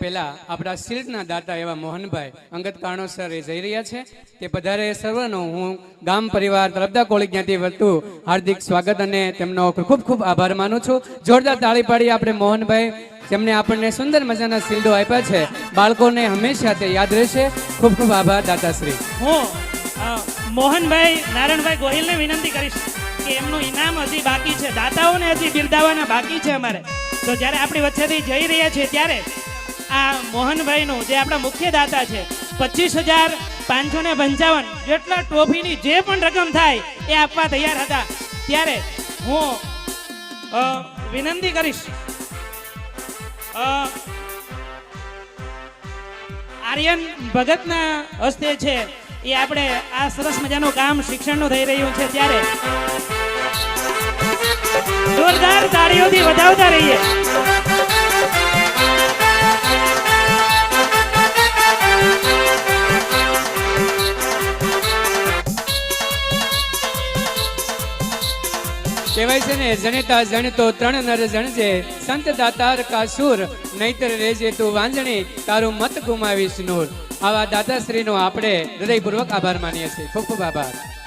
પહેલા આપણા શિલ્ડના દાતા એવા મોહનભાઈ અંગત કારણોસર એ જઈ રહ્યા છે. તે પધારે સર્વનો હું ગામ પરિવાર તરફદા કોળી જ્ઞાતિ વધતું હાર્દિક સ્વાગત અને તેમનો ખૂબ ખૂબ આભાર માનું છું. જોરદાર તાળી પાડી આપણે મોહનભાઈ. જેમને આપણને સુંદર મજાના શિલ્ડો આપ્યા છે. બાળકોને હંમેશા તે યાદ રહેશે. ખૂબ ખૂબ આભાર, દાતાશ્રી. હું મોહનભાઈ નારાયણભાઈ ગોહિલને વિનંતી કરીશ કે એમનું ઇનામ હજી બાકી છે. દાતાઓને હજી બિરદાવાના બાકી છે અમારે. તો જ્યારે આપણી વચ્ચેથી જઈ રહ્યા છીએ ત્યારે આ મોહનભાઈનું, જે આપણા મુખ્ય દાતા છે, પચીસ હજાર પાંચસો ને પંચાવન, જેટલા ટ્રોફીની જે પણ રકમ થાય, એ આપવા તૈયાર હતા. ત્યારે હું વિનંતી કરીશ આર્યન ભગતના હસ્તે છે, એ આપણે આ સરસ મજાનું કામ શિક્ષણનું થઈ રહ્યું છે ત્યારે. જોરદાર તાળીઓથી વધાવતા રહીએ. કહેવાય છે ને જનેતા જણતો ત્રણ નર જણજે, સંત દાતાર કાસુર, નહીતર રેજે તું વાંજણી, તારું મત ગુમાવીશ નૂર. આવા દાદાશ્રીનો આપણે હૃદયપૂર્વક આભાર માનીએ છીએ. ખૂબ ખૂબ આભાર.